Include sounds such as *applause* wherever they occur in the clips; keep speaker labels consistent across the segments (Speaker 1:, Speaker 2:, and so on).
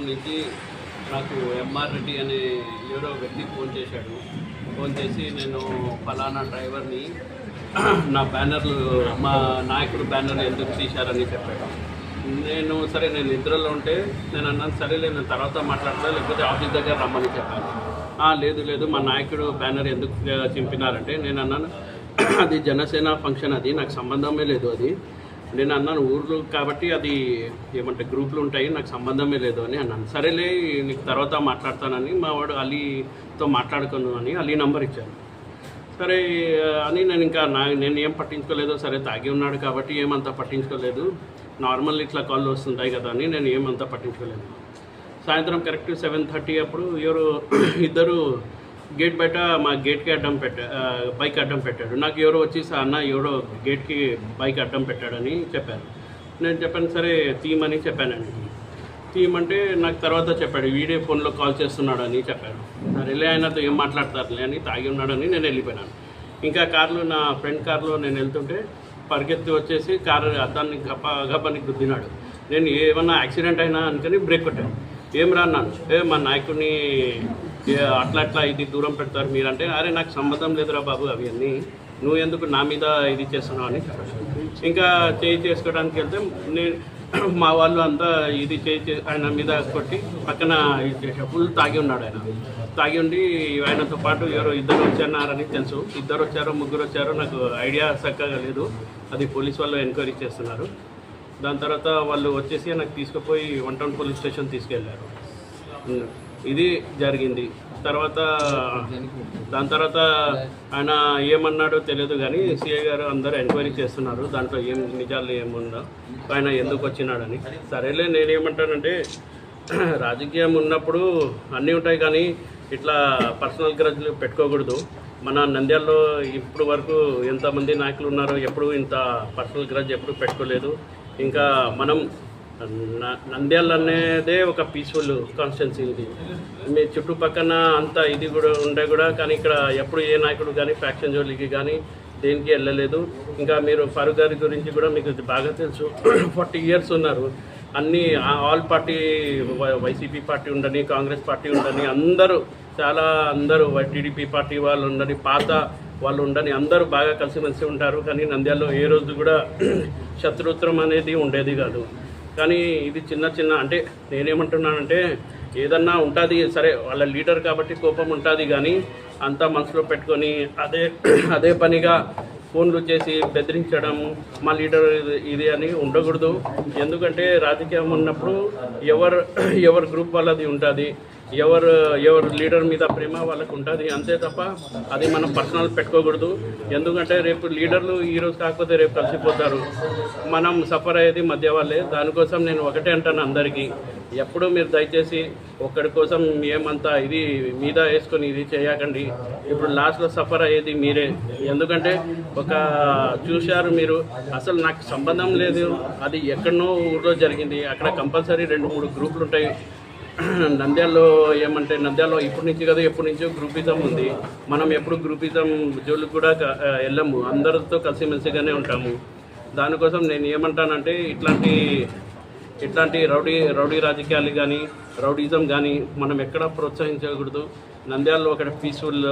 Speaker 1: భీమవరం నుంచి నాకు ఎంఆర్ రెడ్డి అనే ఎవరో వ్యక్తి ఫోన్ చేశాడు. ఫోన్ చేసి నేను ఫలానా డ్రైవర్ని నా బ్యానర్లు మా నాయకుడు బ్యానర్ ఎందుకు తీశారని చెప్పాడు. నేను సరే నేను నిద్రలో ఉంటే నేను అన్నాను సరేలే నేను తర్వాత మాట్లాడతా లేకపోతే ఆఫీస్ దగ్గర రమ్మని చెప్పాను. లేదు లేదు మా నాయకుడు బ్యానర్ ఎందుకు చింపినారంటే నేను అన్నాను అది జనసేన ఫంక్షన్ అది నాకు సంబంధమే లేదు అది. నేను అన్నాను ఊర్లో కాబట్టి అది ఏమంటే గ్రూపులు ఉంటాయి నాకు సంబంధమే లేదు అని అన్నాను. సరేలే నీకు తర్వాత మాట్లాడతానని మా వాడు అలీతో మాట్లాడుకున్నాను అని అలీ నంబర్ ఇచ్చాను సరే అని నేను ఇంకా నా నేను ఏం పట్టించుకోలేదు సరే తాగి ఉన్నాడు కాబట్టి ఏమంత పట్టించుకోలేదు. నార్మల్ ఇట్లా కాల్ వస్తుంటాయి కదా అని నేను ఏమంత పట్టించుకోలేదు. సాయంత్రం కరెక్ట్ సెవెన్ థర్టీ అప్పుడు ఎవరు *clears throat* ఇద్దరు గేట్ బయట మా గేట్కి అడ్డం పెట్టా బైక్ అడ్డం పెట్టాడు. నాకు ఎవరో వచ్చి అన్న ఎవరో గేట్కి బైక్ అడ్డం పెట్టాడని చెప్పారు. నేను చెప్పాను సరే తీయమని చెప్పానండి. తీయమంటే నాకు తర్వాత చెప్పాడు వీడియో ఫోన్లో కాల్ చేస్తున్నాడు అని చెప్పాడు సరేలే ఆయనతో ఏం మాట్లాడతారులే అని తాగి ఉన్నాడని నేను వెళ్ళిపోయాను ఇంకా కార్లో నా ఫ్రెండ్ కార్లో నేను వెళ్తుంటే పరిగెత్తి వచ్చేసి కారు అద్దాన్ని గప్ప గప్పని గుద్దినాడు. నేను ఏమన్నా యాక్సిడెంట్ అయినా అనుకుని బ్రేక్ కొట్టాను. ఏం రా అన్నాను? ఏ మా నాయకుడిని అట్లా అట్లా ఇది దూరం పెడతారు మీరంటే అరే నాకు సంబంధం లేదురా బాబు అవన్నీ నువ్వు ఎందుకు నా మీద ఇది చేస్తున్నావు అని ఇంకా చేయి చేసుకోవడానికి వెళ్తే నేను మా వాళ్ళు అంతా ఇది చేయి ఆయన మీద కొట్టి పక్కన ఇది చేసా ఫుల్ తాగి ఉన్నాడు ఆయన. తాగి ఉండి ఆయనతో పాటు ఎవరో ఇద్దరు వచ్చారని తెలుసు. ఇద్దరు వచ్చారో ముగ్గురు వచ్చారో నాకు ఐడియా చక్కగా లేదు. అది పోలీస్ వాళ్ళు ఎంక్వైరీ చేస్తున్నారు. దాని తర్వాత వాళ్ళు వచ్చేసి నాకు తీసుకుపోయి వన్ టౌన్ పోలీస్ స్టేషన్ తీసుకెళ్ళారు. ఇది జరిగింది. తర్వాత దాని తర్వాత ఆయన ఏమన్నాడో తెలియదు కానీ సిఐ గారు అందరూ ఎంక్వైరీ చేస్తున్నారు. దాంట్లో ఏం నిజాలు ఏముందో ఆయన ఎందుకు వచ్చినాడని. సరేలే నేనేమంటానంటే *clears throat* రాజకీయం ఉన్నప్పుడు అన్నీ ఉంటాయి కానీ ఇట్లా పర్సనల్ గ్రజ్లు పెట్టుకోకూడదు. మన నంద్యాలలో ఇప్పుడు వరకు ఎంతమంది నాయకులు ఉన్నారో ఎప్పుడు ఇంత పర్సనల్ గ్రజ్ ఎప్పుడు పెట్టుకోలేదు. ఇంకా మనం నంద్యాల అనేదే ఒక పీస్ఫుల్ కాన్స్టిట్యున్సీ ఇది. మీ చుట్టుపక్కన అంత ఇది కూడా ఉండే కూడా కానీ ఇక్కడ ఎప్పుడు ఏ నాయకుడు కానీ ఫ్యాక్షన్ జోలికి కానీ దేనికి వెళ్ళలేదు. ఇంకా మీరు ఫరూక్ గారి గురించి కూడా మీకు బాగా తెలుసు. *clears throat* ఫార్టీ ఇయర్స్ ఉన్నారు. అన్ని ఆల్ పార్టీ వైసీపీ పార్టీ ఉండని కాంగ్రెస్ పార్టీ ఉండని అందరూ చాలా అందరూ టీడీపీ పార్టీ వాళ్ళు ఉండని పాత వాళ్ళు ఉండని అందరూ బాగా కలిసిమెలిసి ఉంటారు. కానీ నంద్యాలలో ఏ రోజు కూడా *clears throat* శత్రుత్వం అనేది ఉండేది కాదు. కానీ ఇది చిన్న చిన్న అంటే నేనేమంటున్నానంటే ఏదన్నా ఉంటుంది సరే వాళ్ళ లీడర్ కాబట్టి కోపం ఉంటుంది కానీ అంతా మనసులో పెట్టుకొని అదే *clears throat* అదే పనిగా ఫోన్లు చేసి బెదిరించడం మా లీడర్ ఇది- అని ఉండకూడదు. ఎందుకంటే రాజకీయం ఉన్నప్పుడు ఎవరు *clears throat* ఎవరి గ్రూప్ వాళ్ళది ఉంటుంది. ఎవరు ఎవరు లీడర్ మీద ప్రేమ వాళ్ళకు ఉంటుంది అంతే తప్ప అది మనం పర్సనల్ పెట్టుకోకూడదు. ఎందుకంటే రేపు లీడర్లు ఈరోజు కాకపోతే రేపు కలిసిపోతారు. మనం సఫర్ అయ్యేది మధ్య వాళ్ళే. దానికోసం నేను ఒకటే అంటాను అందరికీ. ఎప్పుడు మీరు దయచేసి ఒక్కడి కోసం ఏమంతా ఇది మీద వేసుకొని ఇది చేయకండి. ఇప్పుడు లాస్ట్లో సఫర్ అయ్యేది మీరే. ఎందుకంటే ఒక చూశారు మీరు అసలు నాకు సంబంధం లేదు. అది ఎక్కడనో ఊర్లో జరిగింది. అక్కడ కంపల్సరీ రెండు మూడు గ్రూపులు ఉంటాయి. నంద్యాలలో ఏమంటే నంద్యాలలో ఇప్పటి నుంచి కదా ఎప్పటి నుంచో గ్రూపిజం ఉంది. మనం ఎప్పుడు గ్రూపిజం జోలు కూడా వెళ్ళము. అందరితో కలిసిమెలిసిగానే ఉంటాము. దానికోసం నేను ఏమంటానంటే ఇట్లాంటి ఇట్లాంటి రౌడీ రౌడీ రాజకీయాలు కానీ రౌడీజం కానీ మనం ఎక్కడ ప్రోత్సహించకూడదు. నంద్యాలలో ఒక పీస్ఫుల్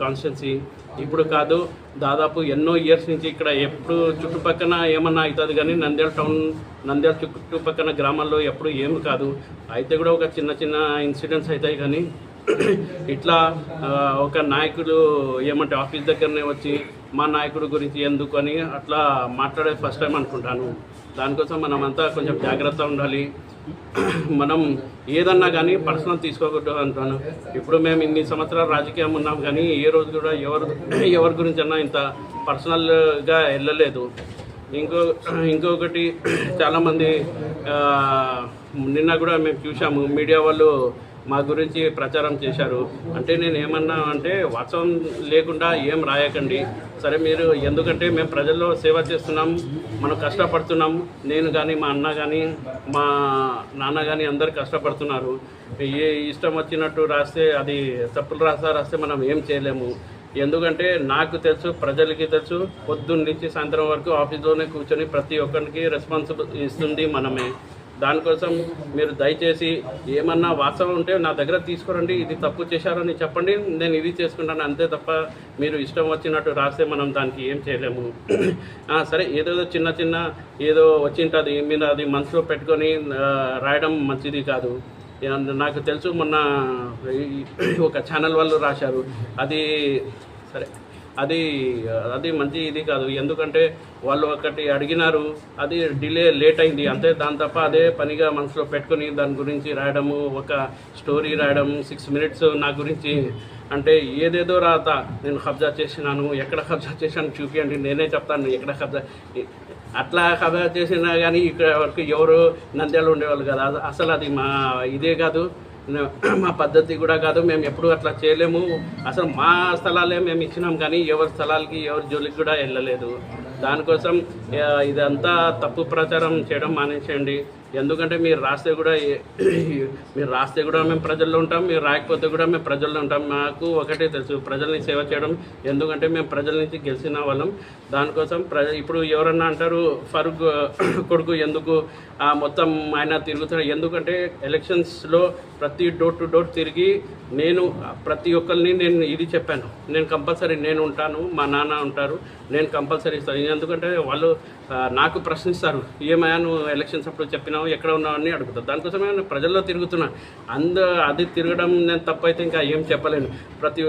Speaker 1: కాన్స్టిట్యున్సీ uh, ఇప్పుడు కాదు. దాదాపు ఎన్నో ఇయర్స్ నుంచి ఇక్కడ ఎప్పుడు చుట్టుపక్కన ఏమన్నా అవుతుంది కానీ నంద్యాల టౌన్ నంద్యాల చుట్టుపక్కన గ్రామాల్లో ఎప్పుడు ఏం కాదు. అయితే కూడా ఒక చిన్న చిన్న ఇన్సిడెంట్స్ అవుతాయి కానీ *clears throat* ఇట్లా ఒక నాయకుడు ఏమంటే ఆఫీస్ దగ్గరనే వచ్చి మా నాయకుడు గురించి ఎందుకు అని అట్లా మాట్లాడే ఫస్ట్ టైం అనుకుంటాను. దానికోసం మనం అంతా కొంచెం జాగ్రత్త ఉండాలి. మనం ఏదన్నా కానీ పర్సనల్ తీసుకోకూడదు అంటాను. ఇప్పుడు మేము ఇన్ని సంవత్సరాలు రాజకీయం ఉన్నాం కానీ ఏ రోజు కూడా ఎవరు ఎవరి గురించి అన్నా ఇంత పర్సనల్గా వెళ్ళలేదు. ఇంకో ఇంకొకటి చాలామంది నిన్న కూడా మేము చూసాము మీడియా వాళ్ళు మా గురించి ప్రచారం చేశారు. అంటే నేను ఏమన్నా అంటే వాస్తవం లేకుండా ఏం రాయకండి. సరే మీరు ఎందుకంటే మేము ప్రజల్లో సేవ చేస్తున్నాం మనం కష్టపడుతున్నాం. నేను కానీ మా అన్న కానీ మా నాన్న కానీ అందరు కష్టపడుతున్నారు. ఏ ఇష్టం వచ్చినట్టు రాస్తే అది తప్పులు రాస్తా రాస్తే మనం ఏం చేయలేము. ఎందుకంటే నాకు తెలుసు ప్రజలకి తెలుసు పొద్దున్న నుంచి సాయంత్రం వరకు ఆఫీస్లోనే కూర్చొని ప్రతి ఒక్కరికి రెస్పాన్సిబుల్ ఇస్తుంది మనమే. దానికోసం మీరు దయచేసి ఏమన్నా వాస్తవం ఉంటే నా దగ్గర తీసుకురండి. ఇది తప్పు చేశారని చెప్పండి. నేను ఇది చేసుకుంటాను. అంతే తప్ప మీరు ఇష్టం వచ్చినట్టు రాస్తే మనం దానికి ఏం చేయలేము. *clears throat* సరే ఏదేదో చిన్న చిన్న ఏదో వచ్చింటుంది. మీద అది మనసులో పెట్టుకొని రాయడం మంచిది కాదు. నాకు తెలుసు మొన్న ఒక ఛానల్ వాళ్ళు రాశారు. అది సరే. అది అది మంచి ఇది కాదు. ఎందుకంటే వాళ్ళు ఒకటి అడిగినారు అది డిలే లేట్ అయింది. అంతే దాని తప్ప అదే పనిగా మనసులో పెట్టుకొని దాని గురించి రాయడము ఒక స్టోరీ రాయడం సిక్స్ మినిట్స్ నా గురించి అంటే ఏదేదో రాత నేను కబ్జా చేసినాను ఎక్కడ కబ్జా చేశాను చూపించండి నేనే చెప్తాను ఎక్కడ కబ్జా అట్లా కబ్జా చేసినా కానీ ఇక్కడ వరకు ఎవరు నంద్యాలు ఉండేవాళ్ళు కదా. అసలు అది మా ఇదే కాదు. *clears throat* మా పద్ధతి కూడా కాదు మేము ఎప్పుడు అట్లా చేయలేము. అసలు మా స్థలాలే మేము ఇచ్చినాం కానీ ఎవరి స్థలాలకి ఎవరి జోలికి కూడా వెళ్ళలేదు. దానికోసం ఇదంతా తప్పు ప్రచారం చేయడం మానేసేయండి. ఎందుకంటే మీరు రాస్తే కూడా మీరు రాస్తే కూడా మేము ప్రజల్లో ఉంటాం మీరు రాయకపోతే కూడా మేము ప్రజల్లో ఉంటాం. మాకు ఒకటే తెలుసు ప్రజల్ని సేవ చేయడం ఎందుకంటే మేము ప్రజల నుంచి గెలిచిన వాళ్ళం. దానికోసం ప్రజ ఇప్పుడు ఎవరన్నా అంటారు ఫరూక్ *coughs* కొడుకు ఎందుకు మొత్తం ఆయన తిరుగుతున్నాడు ఎందుకంటే ఎలక్షన్స్లో ప్రతి డోర్ టు డోర్ తిరిగి నేను ప్రతి ఒక్కరిని నేను ఇది చెప్పాను. నేను కంపల్సరీ నేను ఉంటాను మా నాన్న ఉంటారు నేను కంపల్సరీ ఇస్తాను. ఎందుకంటే వాళ్ళు నాకు ప్రశ్నిస్తారు ఏమయ్యా నువ్వు ఎలక్షన్స్ అప్పుడు చెప్పినావు? ఎక్కడ ఉన్నావు అని అడుగుతారు. దానికోసమే నేను ప్రజల్లో తిరుగుతున్నా. అంద అది తిరగడం నేను తప్పైతే ఇంకా ఏం చెప్పలేను. ప్రతి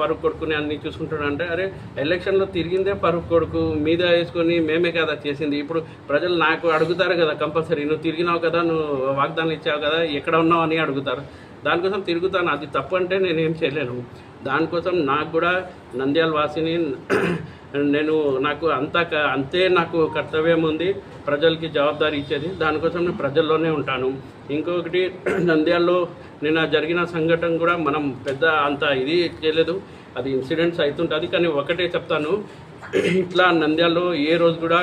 Speaker 1: పరుగు కొడుకుని అన్ని చూసుకుంటున్నా అంటే అరే ఎలక్షన్లో తిరిగిందే పరుగు కొడుకు మీద వేసుకొని మేమే కదా చేసింది. ఇప్పుడు ప్రజలు నాకు అడుగుతారు కదా కంపల్సరీ నువ్వు తిరిగినావు కదా నువ్వు వాగ్దానం ఇచ్చావు కదా ఎక్కడ ఉన్నావు అని అడుగుతారు. దానికోసం తిరుగుతాను. అది తప్పు అంటే నేను ఏం చేయలేను. దానికోసం నాకు కూడా నంద్యాల వాసిని *clears throat* నేను నాకు అంత క- అంతే నాకు కర్తవ్యం ఉంది ప్రజలకి జవాబారి ఇచ్చేది. దానికోసం నేను ప్రజల్లోనే ఉంటాను. ఇంకొకటి *clears throat* నంద్యాలలో నిన్న జరిగిన సంఘటన కూడా మనం పెద్ద అంత ఇది చేయలేదు. అది ఇన్సిడెంట్స్ అవుతుంటుంది కానీ ఒకటే చెప్తాను. *clears throat* ఇట్లా నంద్యాలలో ఏ రోజు కూడా